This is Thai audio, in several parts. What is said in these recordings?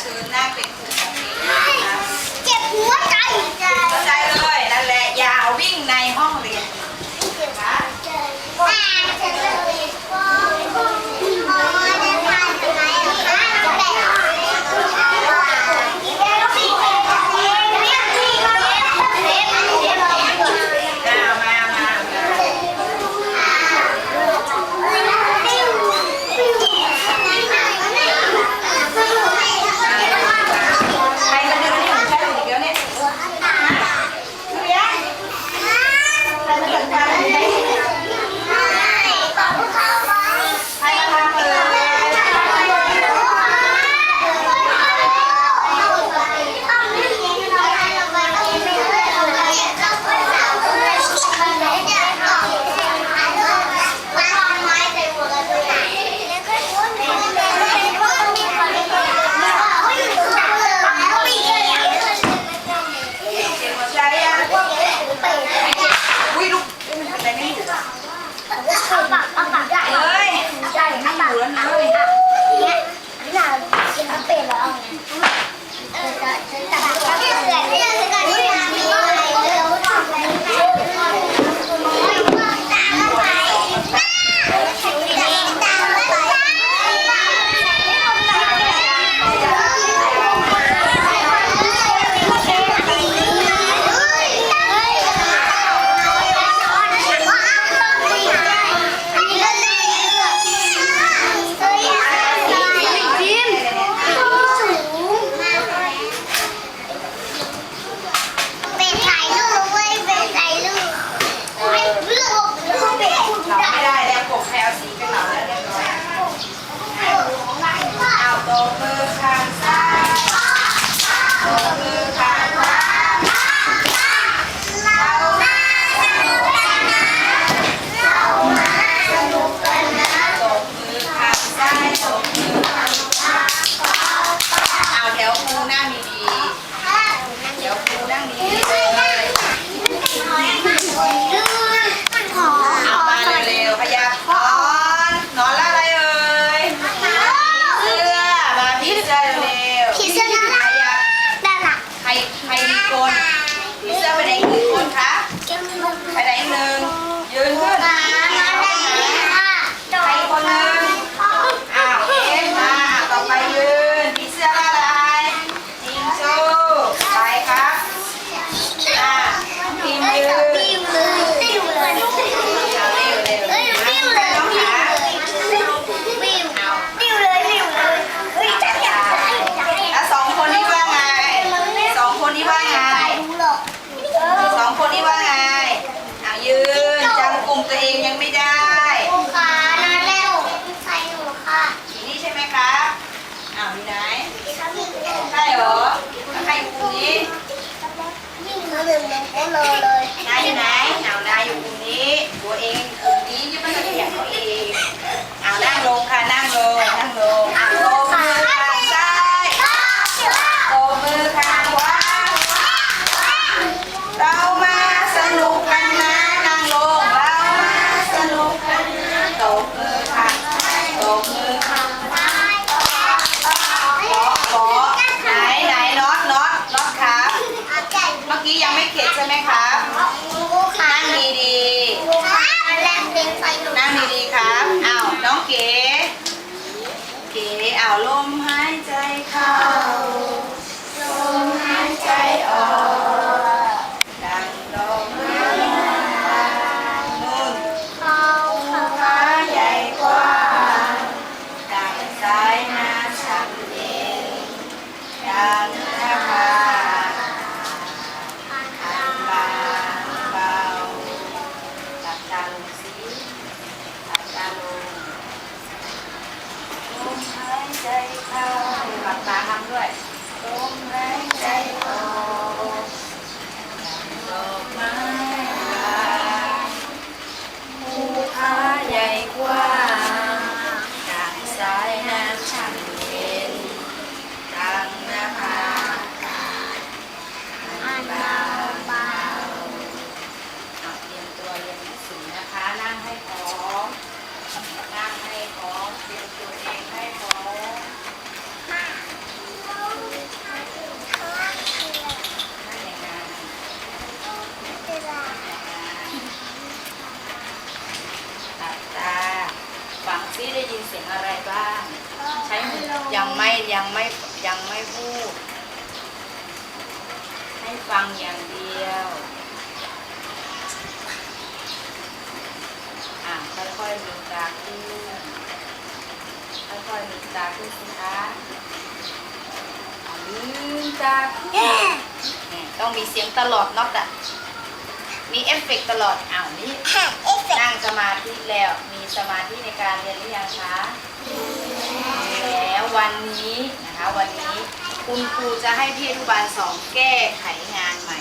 เชิญนน่าเป็นกลุ่ของนี้นะเจ็บหัวใจหัวใจเลยนั่นแหละยาววิ่งในห้องเรียน ยังไม่ยังไม่พูด ให้ฟังอย่างเดียว อะค่อยๆลืมตาขึ้นค่อยๆลืมตาขึ้นสิคะอะลืมตาขึ้นเนี่ยต้องมีเสียงตลอดน็อตอะมีเอฟเฟกต์ตลอดอ้าวนี่แค่เอฟเฟกต์นั่งสมาธิแล้ว มีสมาธิในการเรียนหรือยังคะมีแล้ ววันนี้นะคะวันนี้คุณครูจะให้พี่อนุบาลสองแก้ไขงานใหม่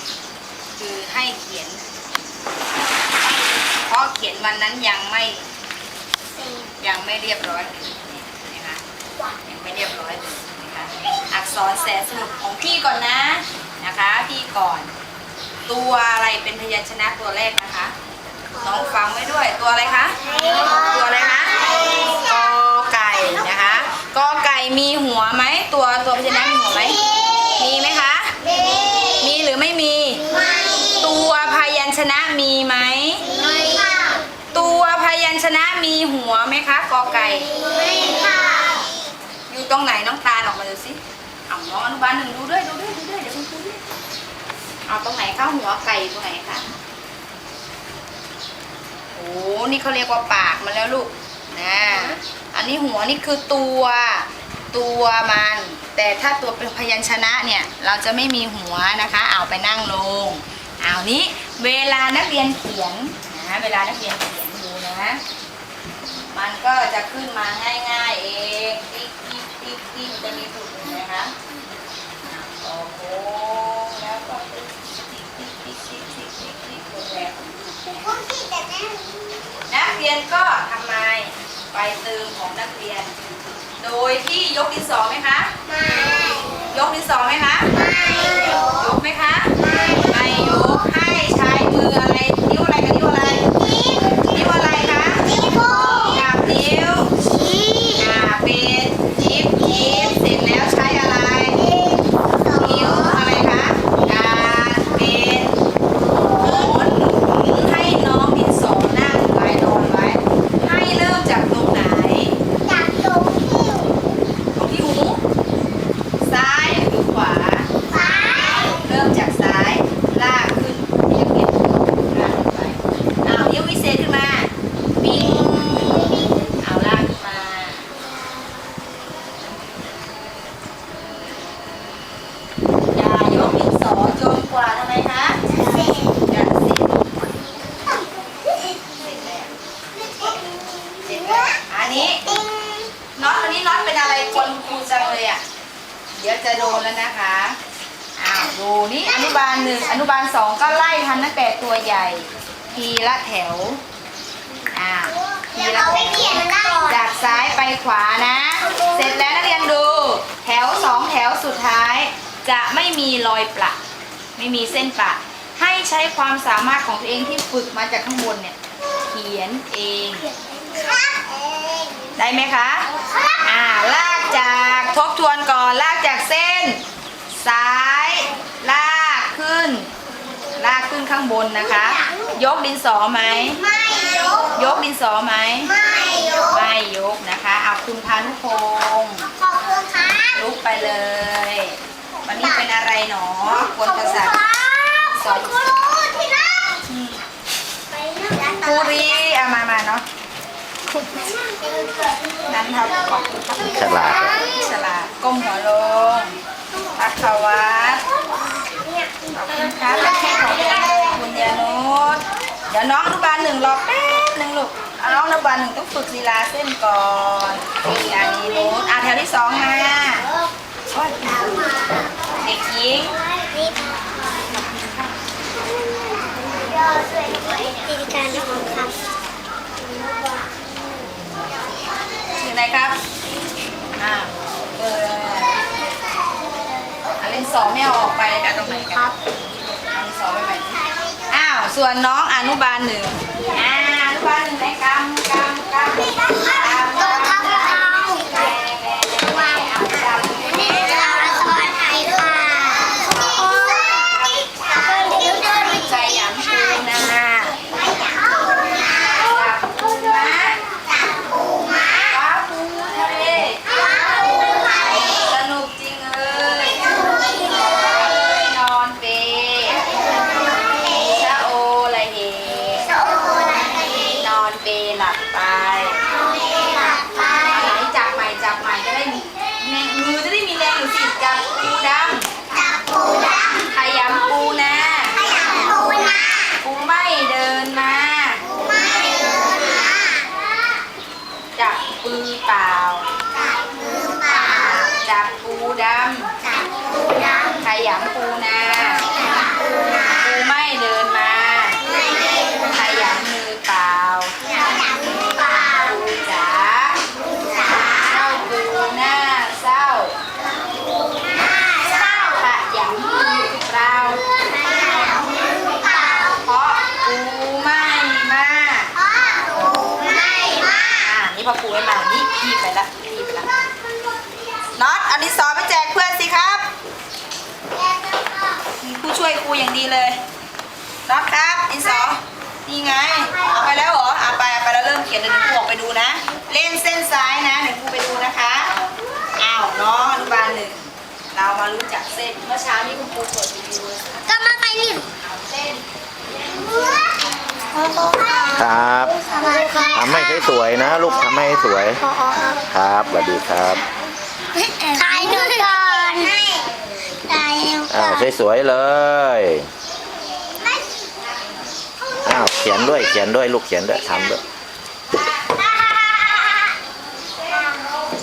คือให้เขียน เพราะเขียนวันนั้นยังไม่สี่ยังไม่เรียบร้อยเลยนะคะวันยังไม่เรียบร้อยเลยนะคะอักษรแสนสนุกของพี่ก่อนนะนะคะพี่ก่อน ตัวอะไรเป็นพยัญชนะตัวแรกนะคะน้องฟังไว้ด้วยตัวอะไรคะตัวอะไรคะกอไก่นะคะกอไก่มีหัวไหมตัวตัวพยัญชนะมีหัวไหมมีไหมคะ มี มีหรือไม่มี ไม่ ตัวพยัญชนะมีไหม ไม่ค่ะ ตัวพยัญชนะมีหั วไหมคะกอไก่ไม่ค่ะ อยู่ตรงไหนน้องตาลออกมาดูสิเอาน้องอนุบาลหนึ่งดูด้วยดูด้วยดูด้วยเดี๋ยวคุณครูด้วยเอาตรงไหนเข้าหัวไก่ตรงไหนคะโอ้นี่เขาเรียกว่าปากมันแล้วลูกนะอันนี้หัวนี่คือตัวตัวมัน แต่ถ้าตัวเป็นพยัญชนะเนี่ย เราจะไม่มีหัวนะคะ เอาไปนั่งลงเอานี้เวลานักเรียนเขียนนะเวลานักเรียนเขียนดูนะ มันก็จะขึ้นมาง่ายๆเองติ๊กติ๊กติ๊กติ๊กจะมีถูกเห็นไหมคะโอ้โหแล้วก็ติ๊กติ๊กติ๊กติ๊กติ๊กติ๊กติ๊กติ๊กตัวแรกพวนักเรียนก็ทำไมไปเติมของนักเรียน โดยที่ยกดินสอไหมคะไม่ยกดินสอไหมคะไม่ยกไหมคะไม่ยกให้ใช้มืออะไรนิ้วอะไรกับนิ้วอะไร จิ๊บ นิ้วอะไรคะ จิ๊บโบ กับนิ้ว ชี้ อ่าเป็นยิบยิบเสร็จแล้วใช้อะไร นิ้วอะไรคะการเป็นหมุนหมุนให้น้องดินสอนั่งไว้นอนไว้ ให้เริ่มจากตรงไหน จับตรงที่ ตรงที่หู ซ้ายหรือขวา ฟ้า เริ่มจากซ้ายลากขึ้นเรียบเรียบลากขึ้นไปอ้าวนิ้ววิเศษขึ้นมาปิ้งเอาลากขึ้นมา อย่ายกดินสอจนกว่าทำไมคะ เสร็จ จะเสร็จเสร็จแล้วเสร็จแล้วอันนี้ ติ้ง น็อตอันนี้น็อตเป็นอะไรคนครูจังเลยอะ เดี๋ยวจะโดนแล้วนะคะ อ้าวดูนี่อนุบาลหนึ่งอนุบาลสองก็ไล่ทันตั้งแต่ตัวใหญ่ ทีละแถวอ้าวทีเดี๋ยวละเราแถไปวเปลี่ยนมันได้ก่อนจากซ้ายไปขวานะ เสร็จแล้วนักเรียนดู แถวสองแถวสุดท้าย จะไม่มีรอยประไม่มีเส้นประให้ใช้ความสามารถของตัวเองที่ฝึกมาจากข้างบนเนี่ย เขียนเองครับเองได้ไหมคะ อ่า ลากจากทบทวนก่อน ลากจากเส้น ซ้าย ลากขึ้น ลากขึ้นข้างบนนะคะ ยกดินสอไหม ไม่ยก ยกดินสอไหม ไม่ยก ไม่ยกนะคะเอาคุณพานุพงศ์ขอบคุณครับ ลุกไปเลย วันนี้เป็นอะไรหนอกวนประสาทขอบคุณครับที่รักอืมไปนั่งครูรีเอามามาเนาะไปนั่งเจอเกิดนั้นครับขอบคุณครับฉลาดครับฉลาดก้มหัวลงพักขวัตเนี่ยขอบคุณครับและแค่ของคุณยานุชเดี๋ ยวน้องอนุบาลหนึ่งรอแป๊บหนึ่งลูกเอาน้องอนุบาลหนึ่งต้องฝึกลีลาเส้นก่อนยานีนุชอะแถวที่สองมาโอ๊ยเด็กหญิงนี่ยอดสวยกิจการของครับชื่ออะไรครับอ่าเอออะเล่นสองไม่เอาออกไปเอาตรงไหนครับเอาเล่นสองไปไหนอ้าว ส่วนน้องอนุบาลหนึ่งอ่าอนุบาลหนึ่งไหนกำกำกำกำตัวครับ อ่านี่พอปูไม่มานี่พี่ไปละพี่ไปละน็อตอันนี้สอนไปแจกเพื่อนสิครับมีผู้ช่วยครูอย่างดีเลยน็อตครับดินสอนี่ไงเอาไปแล้วเหรอเอาไปเอาไปแล้วเริ่มเขียนเดี๋ยวหนูครูออกไปดูนะ เล่นเส้นซ้ายนะเดี๋ยวครูไปดูนะคะอ้าวน้องอนุบาลหนึ่งเรามารู้จักเส้นเมื่อเช้านี้คุณครูเปิดวิดีโอก็มาไปนี่เส้นครับทำให้สวยๆนะ ลูกทำให้สวยครับสวัสดีครับถ่ายหนูก่อนให้ถ่ายหนูก่อ้าอวนสวยๆเลยอ้าวเขียนด้วยเขียนด้วยลูกเขียนด้วยทำด้วย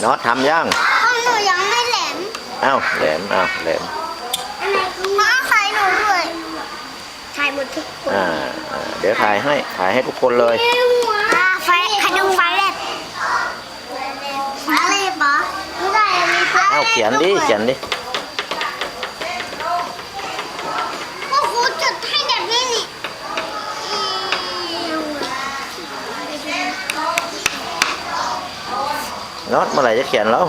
น็อตทำยังของหนูยังไม่แหลมอ้าวแหลมอ้าวแหลมมาถ่ายหนูด้วยถ่ายหมดทุกคนอ่าอ่าเดี๋ยวถ่ายให้ถ่ายให้ทุกคนเลยอ่าไฟใคร ดูไฟแลบไฟแลบเหรอไม่ได้มีไฟอ้าวเขียนดิเขียนดิโอ้โหจุดให้แบบนี้นี่น็อตเมื่อไหร่จะเขียนแล้ว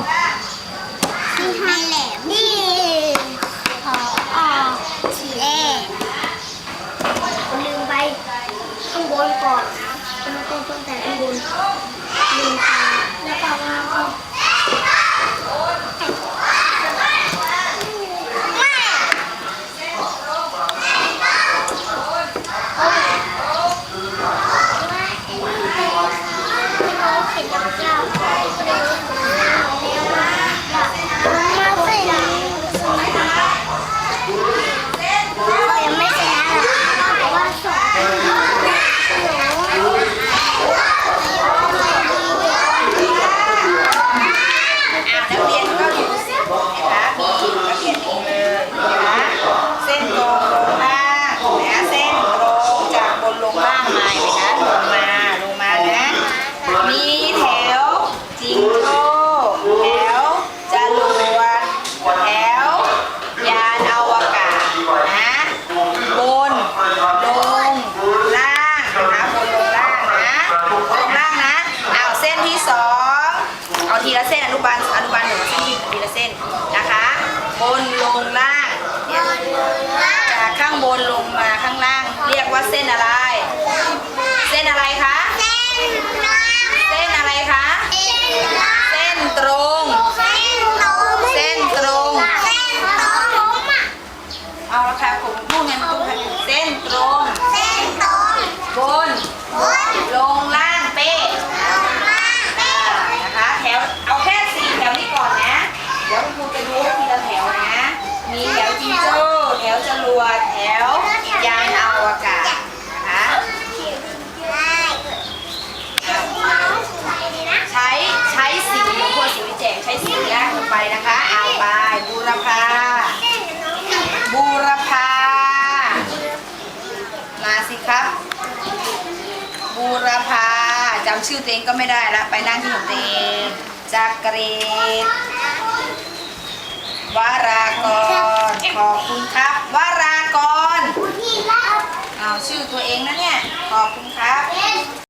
ที่ให้แหลมนี่พออสีแดงลืมไปข้างบนก่อน เป็นต้นต้งแต่ข้างบนลืมไปแล้วก็มาเอาแม่ ยังไม่ชนะหรอกเพราะว่าสอง อ่านักเรียนก็ดูสินะคะมีนักเรียนเองเลยนะคะเส้นตรงลงล่างนะเส้นตรงจากบนลงล่างมาเห็นไหมคะลงมาลงมานะ มีแถวจิงโจ้แถวจรวดแถวยานอวกาศนะบนลงล่างนะคะบนลงล่างนะลงล่างนะเอาเส้นที่สองเอาทีละเส้นอนุบาลอนุบาลหนึ่งเส้นทีละเส้นนะคะ บนลงล่างเนี่ยจากข้างบนลงมาข้างล่าง เรียกว่าเส้นอะไร เส้นอะไรคะ เส้นล่าง เส้นอะไรคะ เส้นล่าง เส้นตรง เส้นตรง เส้นตรง เส้นตรงอะ เอาละค่ะผมพูดไงมันตรงค่ะเส้นตรง เส้นตรง บน บน ลงล่างเป๊ะ ลงล่างเส้น นะคะแถวเอาแค่สี่แถวนี้ก่อนนะ เดี๋ยวคุณครูจะดูทีละแถวนะ มีแถวจิงโจ้แถวจรวดแถวยานอวกาศนะคะ ได้ ใช้ใช้สีพวกสีวิแจกใช้สีแยกลง ไปนะคะ เอาไปบูรพาบูรพามาสิครับบูรพาจำชื่อตัวเองก็ไม่ได้ละไปนั่งที่ของตัวเองจักรีดวารากรขอบคุณครับวารากรที่รักเอาชื่อตัวเองนะเนี่ยขอบคุณครับ